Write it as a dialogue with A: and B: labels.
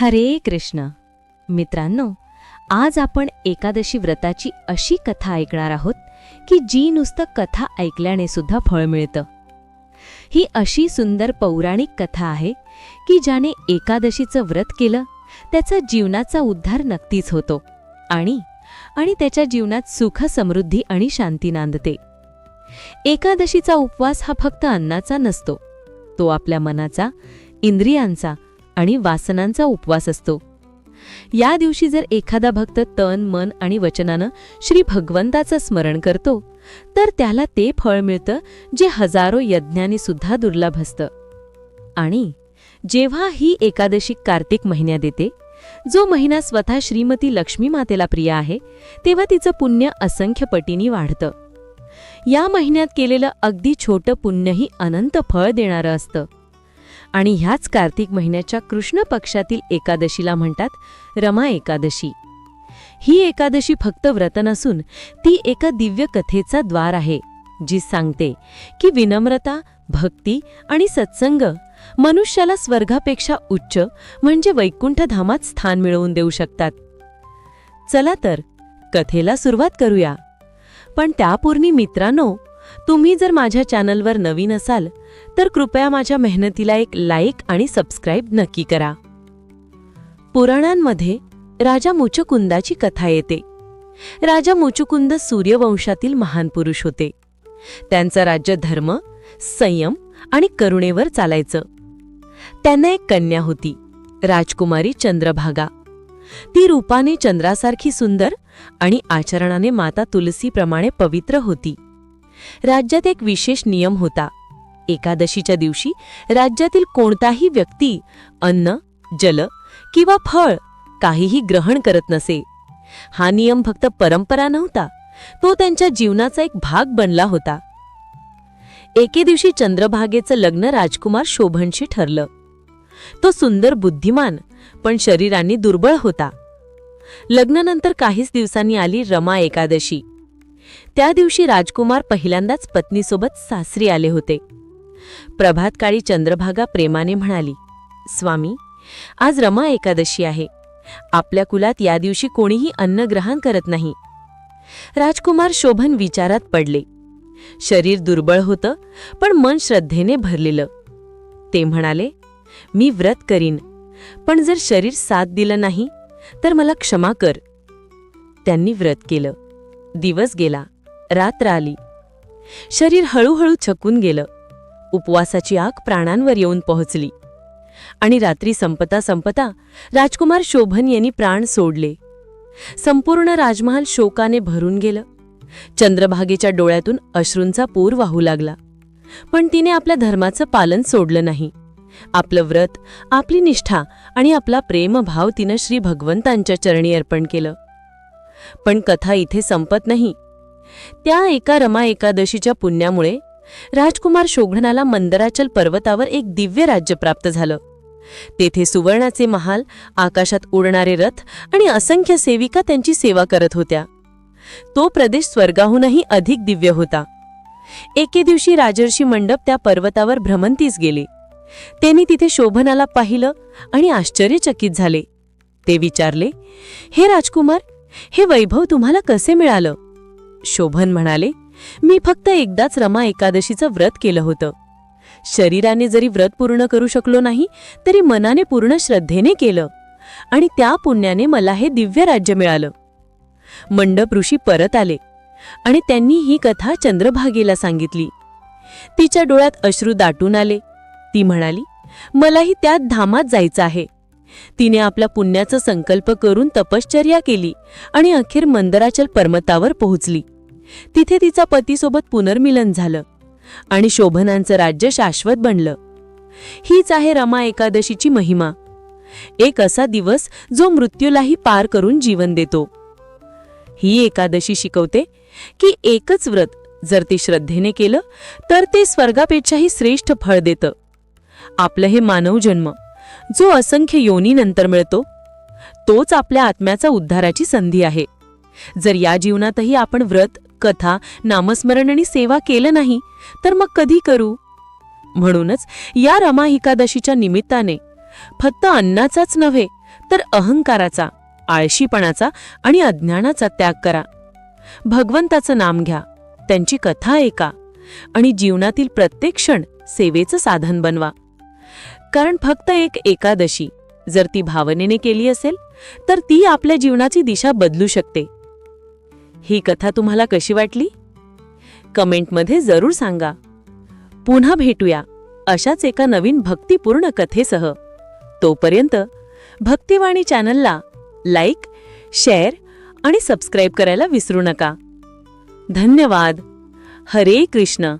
A: हरे कृष्ण. मित्रांनो आज आपण एकादशी व्रताची अशी कथा ऐकणार आहोत की जी नुसतं कथा ऐकल्याने सुद्धा फळ मिळतं. ही अशी सुंदर पौराणिक कथा आहे की ज्याने एकादशीचं व्रत केलं त्याचा जीवनाचा उद्धार नक्कीच होतो आणि आणि त्याच्या जीवनात सुख समृद्धी आणि शांती नांदते. एकादशीचा उपवास हा फक्त अन्नाचा नसतो तो आपल्या मनाचा इंद्रियांचा आणि वासनांचा उपवास असतो. या दिवशी जर एखादा भक्त तन मन आणि वचनानं श्री भगवंताचं स्मरण करतो तर त्याला ते फळ मिळतं जे हजारो यज्ञांनी सुद्धा दुर्लभ असतं आणि जेव्हा ही एकादशी कार्तिक महिन्यात येते जो महिना स्वतः श्रीमती लक्ष्मी मातेला प्रिय आहे तेव्हा तिचं पुण्य असंख्य पटीनी वाढतं. या महिन्यात केलेलं अगदी छोटं पुण्यही अनंत फळ देणारं असतं. आणि ह्याच कार्तिक महिन्याच्या कृष्ण पक्षातील एकादशीला म्हणतात रमा एकादशी. ही एकादशी फक्त व्रत नसून ती एका दिव्य कथेचा द्वार आहे जी सांगते की विनम्रता भक्ती आणि सत्संग मनुष्याला स्वर्गापेक्षा उच्च म्हणजे वैकुंठधामात स्थान मिळवून देऊ शकतात. चला तर कथेला सुरुवात करूया. पण त्यापूर्वी मित्रांनो तुम्ही जर माझ्या चॅनलवर नवीन असाल तर कृपया माझ्या मेहनतीला एक लाईक आणि सबस्क्राईब नक्की करा. पुराणांमध्ये राजा मुचकुंदाची कथा येते. राजा मुचुकुंद सूर्यवंशातील महान पुरुष होते. त्यांचं राज्य धर्म संयम आणि करुणेवर चालायचं. त्यांना एक कन्या होती राजकुमारी चंद्रभागा. ती रूपाने चंद्रासारखी सुंदर आणि आचरणाने माता तुलसीप्रमाणे पवित्र होती. राज्यात एक विशेष नियम होता. एकादशीच्या दिवशी राज्यातील कोणताही व्यक्ती अन्न जल किंवा फळ काहीही ग्रहण करत नसे. हा नियम फक्त परंपरा नव्हता तो त्यांच्या जीवनाचा एक भाग बनला होता. एके दिवशी चंद्रभागेचं लग्न राजकुमार शोभनशी ठरलं. तो सुंदर बुद्धिमान पण शरीराने दुर्बळ होता. लग्नानंतर काहीच दिवसांनी आली रमा एकादशी. त्या दिवशी राजकुमार पहिल्यांदाच पत्नीसोबत सासरी आले होते. प्रभातकाळी चंद्रभागा प्रेमाने म्हणाली स्वामी आज रमा एकादशी आहे. आपल्या कुलात या दिवशी कोणीही अन्न ग्रहण करत नाही. राजकुमार शोभन विचारात पडले. शरीर दुर्बळ होतं पण मन श्रद्धेने भरलेलं. ते म्हणाले मी व्रत करीन पण जर शरीर साथ दिलं नाही तर मला क्षमा कर. त्यांनी व्रत केलं. दिवस गेला. रात्र आली. शरीर हळूहळू छकून गेलं. उपवासाची आग प्राणांवर येऊन पोहोचली. आणि रात्री संपता संपता राजकुमार शोभन यांनी प्राण सोडले. संपूर्ण राजमहाल शोकाने भरून गेलं. चंद्रभागेच्या डोळ्यातून अश्रूंचा पूर वाहू लागला. पण तिने आपल्या धर्माचं पालन सोडलं नाही. आपलं व्रत आपली निष्ठा आणि आपला प्रेमभाव तिनं श्री भगवंतांच्या चरणी अर्पण केलं. पण कथा इथे संपत नाही. त्या एका रमा एकादशीच्या पुण्यामुळे राजकुमार शोभनाला मंदराचल पर्वतावर एक दिव्य राज्य प्राप्त झालं. तेथे सुवर्णाचे महाल आकाशात उडणारे रथ आणि असंख्य सेविका त्यांची सेवा करत होत्या. तो प्रदेश स्वर्गाहूनही अधिक दिव्य होता. एके दिवशी राजर्षी मंडप त्या पर्वतावर भ्रमंतीस गेले. त्यांनी तिथे शोभनाला पाहिलं आणि आश्चर्यचकित झाले. ते विचारले हे राजकुमार हे वैभव तुम्हाला कसे मिळालं? शोभन म्हणाले मी फक्त एकदाच रमा एकादशीचं व्रत केलं होतं. शरीराने जरी व्रत पूर्ण करू शकलो नाही तरी मनाने पूर्ण श्रद्धेने केलं. आणि त्या पुण्याने मला हे दिव्य राज्य मिळालं. मंडप ऋषी परत आले आणि त्यांनी ही कथा चंद्रभागेला सांगितली. तिच्या डोळ्यात अश्रू दाटून आले. ती म्हणाली मलाही त्यात धामात जायचं आहे. तिने आपल्या पुण्याचा संकल्प करून तपश्चर्या केली आणि अखेर मंदराचल पर्वतावर पोहोचली. तिथे तिचा पतीसोबत पुनर्मिलन झालं आणि शोभनांचं राज्य शाश्वत बनलं. हीच आहे रमा एकादशीची महिमा. एक असा दिवस जो मृत्यूलाही पार करून जीवन देतो. ही एकादशी शिकवते की एकच व्रत जर ते श्रद्धेने केलं तर ते स्वर्गापेक्षाही श्रेष्ठ फळ देतं. आपलं हे मानव जन्म जो असंख्य योनीनंतर मिळतो तोच आपल्या आत्म्याचा उद्धाराची संधी आहे. जर या जीवनातही आपण व्रत कथा नामस्मरण आणि सेवा केलं नाही तर मग कधी करू? म्हणूनच या रमा एकादशीच्या निमित्ताने फक्त अन्नाचाच नव्हे तर अहंकाराचा आळशीपणाचा आणि अज्ञानाचा त्याग करा. भगवंताचं नाम घ्या त्यांची कथा ऐका आणि जीवनातील प्रत्येक क्षण सेवेचं साधन बनवा. कारण फक्त एक एकादशी. जर ती भावनेने केली असेल तर ती आपल्या जीवनाची दिशा बदलू शकते. ही कथा तुम्हाला कशी वाटली? कमेंटमध्ये जरूर सांगा. पुन्हा भेटूया अशाच एका नवीन भक्तिपूर्ण कथेसह. तोपर्यंत भक्तिवाणी चॅनलला लाईक शेअर आणि सबस्क्राईब करायला विसरू नका. धन्यवाद. हरे कृष्ण.